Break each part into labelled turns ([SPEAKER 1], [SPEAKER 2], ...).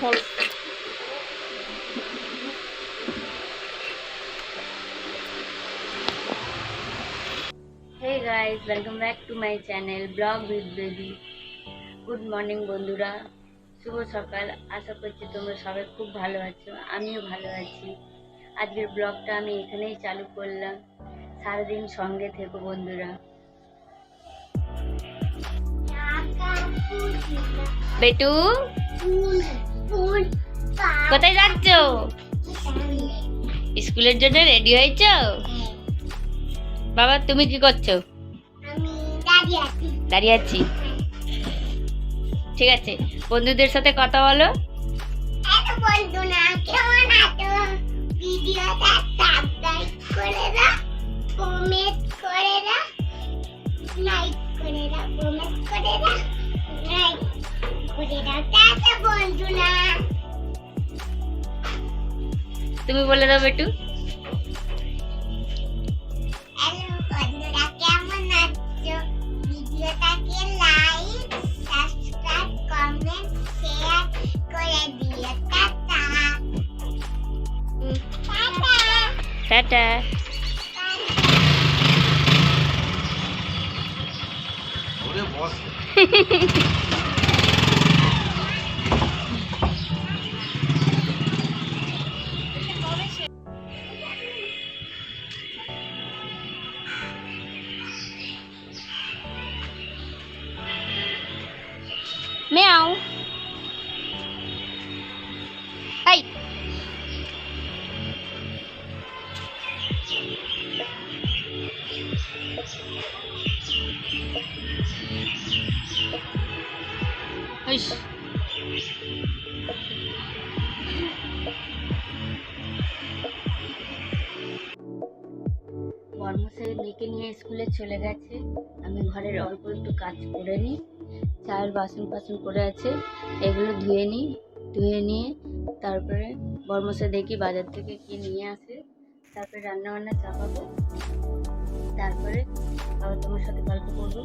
[SPEAKER 1] Fall hey guys welcome back to my channel vlog with baby good morning বন্ধুরা। শুভ সকাল। আশা করছি তোমরা সবাই খুব ভালো আছো আমিও ভালো আছি। আজকের ব্লগটা আমি এখানেই চালু করলাম। সারাদিন সঙ্গে থেকো বন্ধুরা। বেটু? কোথায় যাচ্ছ? স্কুলের জন্য রেডি হয়েছ? বাবা তুমি কি করছ? দাঁড়িয়ে আছি। ঠিক আছে। বন্ধুদের সাথে কথা বলো।
[SPEAKER 2] ভিডিওটা করে দাও করে দাও করে দাও
[SPEAKER 1] তুমি বলে দাও বেটু।
[SPEAKER 2] হ্যালো বন্ধুরা কেমন
[SPEAKER 1] বর্মশাই মেয়েকে নিয়ে স্কুলে চলে গেছে। আমি ঘরের অল্প একটু কাজ করে নিই। চায়ের বাসন ফাসন করে আছে, এগুলো ধুয়ে নিই। ধুয়ে নিয়ে তারপরে বর্মশাই দেখি বাজার থেকে কি নিয়ে আসে। তারপরে রান্না বান্না চাপাবো। তারপরে আবার তোমার সাথে গল্প করব।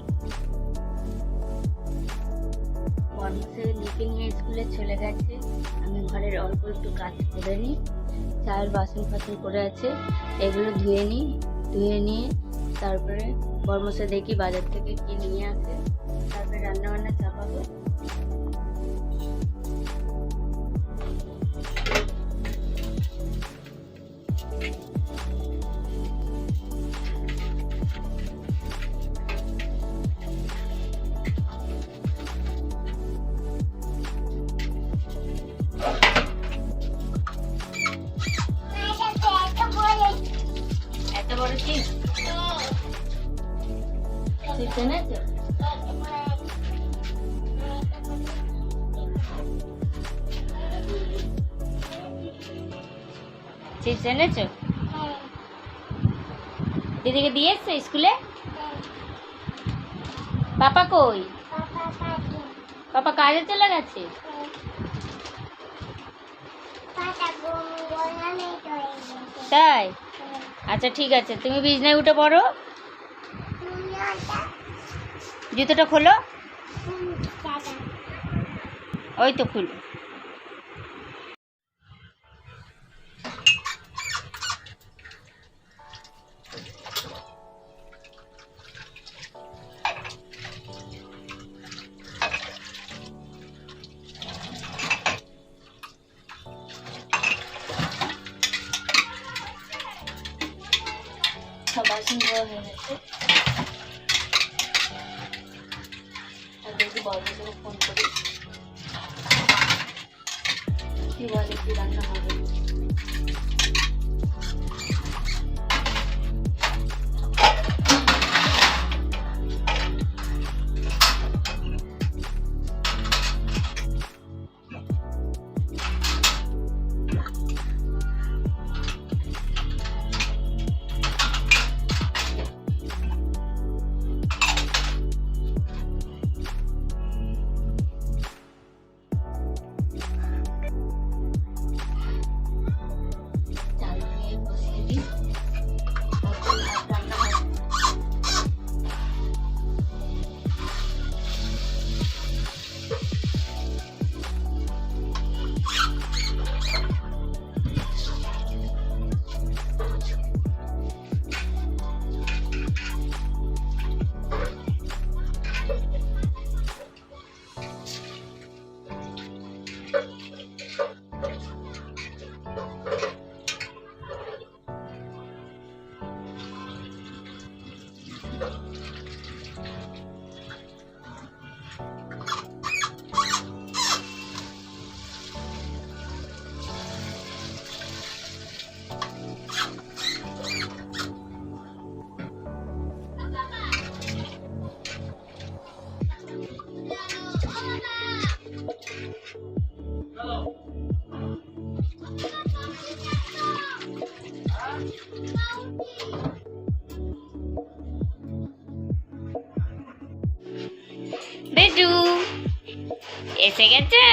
[SPEAKER 1] বর্মশাই মেয়েকে নিয়ে স্কুলে চলে গেছে। আমি ঘরের অল্প একটু কাজ করে নিই। চায়ের বাসন ফাসন করে আছে, এগুলো ধুয়ে নিই। ধুয়ে নিয়ে তারপরে বরমসে দেখি বাজার থেকে কি নিয়ে আসে। তারপরে রান্না বান্না চাপাবো। চিপস এনেছো দিদিকে দিয়ে এসছো স্কুলে? পাপা কই? পাপা কাজে চলে গেছে? তাই? আচ্ছা ঠিক আছে। তুমি বিছনায় উঠে পড়ো। জুতোটা খোলো। ওই তো খুলো। সব হয়েছে হয়ে দেখি ফোন করি কি বলে কি রান্না হবে? বেজু, এসে গেছো?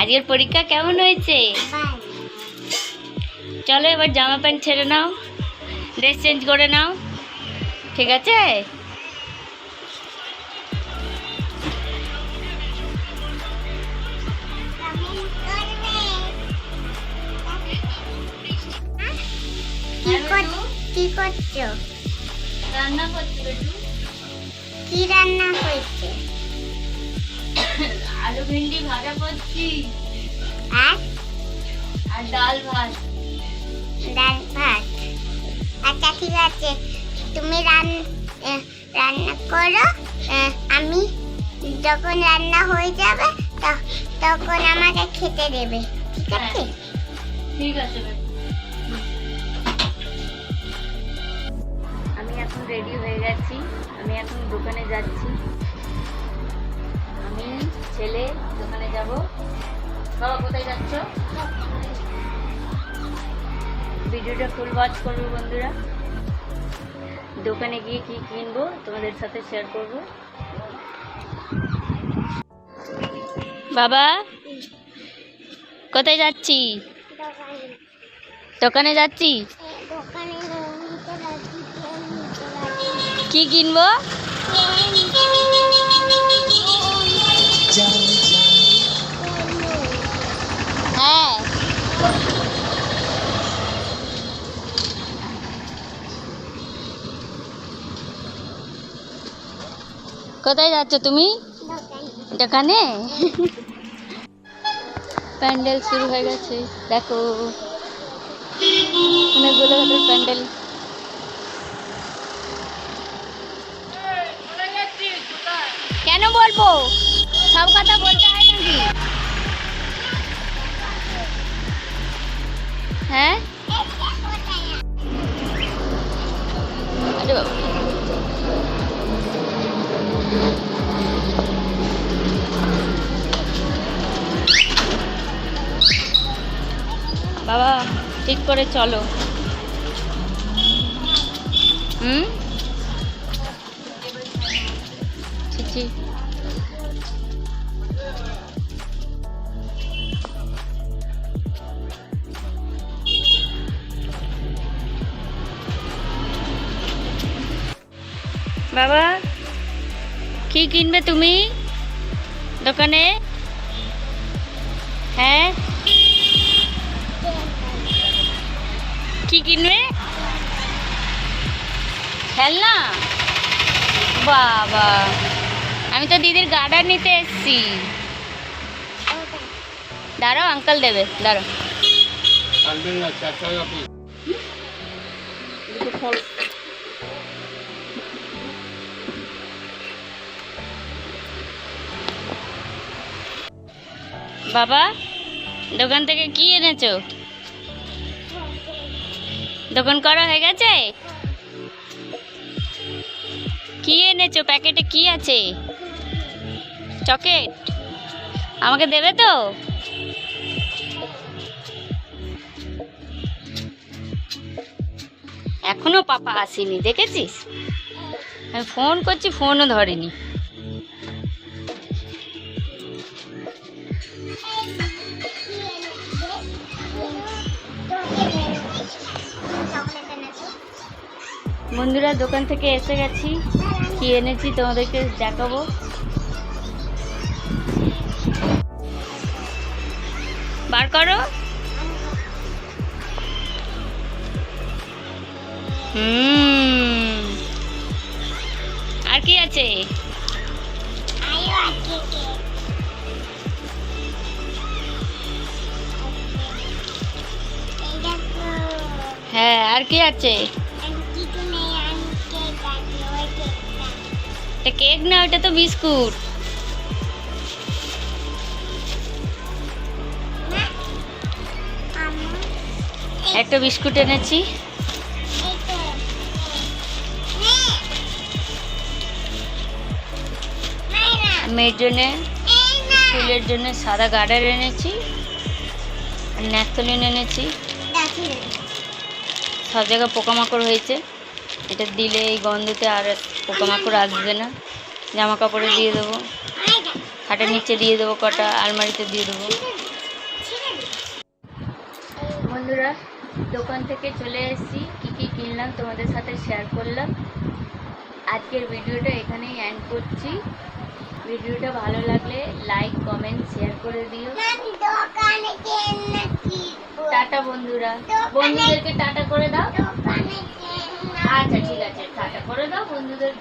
[SPEAKER 1] আজকের পরীক্ষা কেমন হয়েছে? চলো এবার জামা প্যান্ট ছেড়ে নাও, ড্রেস চেঞ্জ করে নাও, ঠিক আছে?
[SPEAKER 2] কি কি করছ?
[SPEAKER 1] রান্না করছি বেটু।
[SPEAKER 2] কি রান্না হয়েছে?
[SPEAKER 1] আলু ভিন্ডি ভাজা করছি।
[SPEAKER 2] আর?
[SPEAKER 1] আর ডাল ভাত।
[SPEAKER 2] ডাল ভাত। আচ্ছা ঠিক আছে। তুমি রান রান্না করো। আমি যখন রান্না হয়ে যাবে তখন আমাকে খেতে দেবে। ঠিক আছে?
[SPEAKER 1] ঠিক আছে গেছি আমি এখন দোকানে যাচ্ছি। আমি ছেলে, দোকানে যাব। বাবা, কোথায় যাচ্ছ? ভিডিওটা ফুল ওয়াচ করবে বন্ধুরা। দোকানে গিয়ে কি কিনবো তোমাদের সাথে শেয়ার করব। বাবা, কোথায় যাচ্ছি?
[SPEAKER 2] দোকানে
[SPEAKER 1] যাচ্ছি?
[SPEAKER 2] দোকানে
[SPEAKER 1] কি কিনবো? হ্যাঁ। কোথায় যাচ্ছ তুমি? দোকানে প্যান্ডেল শুরু হয়ে গেছে। দেখো। অনেকগুলো প্যান্ডেল। কেন বলব? সব কথা বলতে হয় নাকি? হ্যাঁ? বাবা ঠিক করে চলো। হুম? বাবা কি কিনবে তুমি? দোকানে? হ্যাঁ? কি কিনবে? খেলনা? বাবা আমি তো দিদির গার্ডার নিতে এসেছি। দাঁড়াও আঙ্কেল দেবে দাঁড়াও। বাবা, দোকান থেকে কি এনেছো? দোকান করা হয়ে গেছে? কি এনেছো? প্যাকেটে কি আছে? চকলেট? আমাকে দেবে তো? এখনও পাপা আসেনি, দেখেছিস? আমি ফোন করছি, ফোনও ধরেনি। বন্ধুরা দোকান থেকে এসে গেছি। কি এনেছি তোমাদেরকে দেখাবো। বার করো। আর কি আছে? হ্যাঁ আর কি আছে? এটা কেক না ওটা তো বিস্কুট। একটা বিস্কুট এনেছি। মেয়ের জন্যে ফুলের জন্য সাদা গার্ডার এনেছি। ন্যাথলিন এনেছি। সব জায়গায় পোকামাকড় হয়েছে। এটা দিলে এই গন্ধতে আর পোকামাকড় আসবে না। জামা কাপড়ে দিয়ে দেবো। খাটের নিচে দিয়ে দেবো কটা, আলমারিতে দিয়ে দেবো। বন্ধুরা, দোকান থেকে চলে এসেছি। কী কী কিনলাম তোমাদের সাথে শেয়ার করলাম। আজকের ভিডিওটা এখানেই এন্ড করছি। ভিডিওটা ভালো লাগলে লাইক কমেন্ট শেয়ার করে দিও। টাটা বন্ধুরা। বন্ধুদেরকে টাটা করে দাও। আচ্ছা ঠিক আছে টাটা। করে দাও বন্ধুদের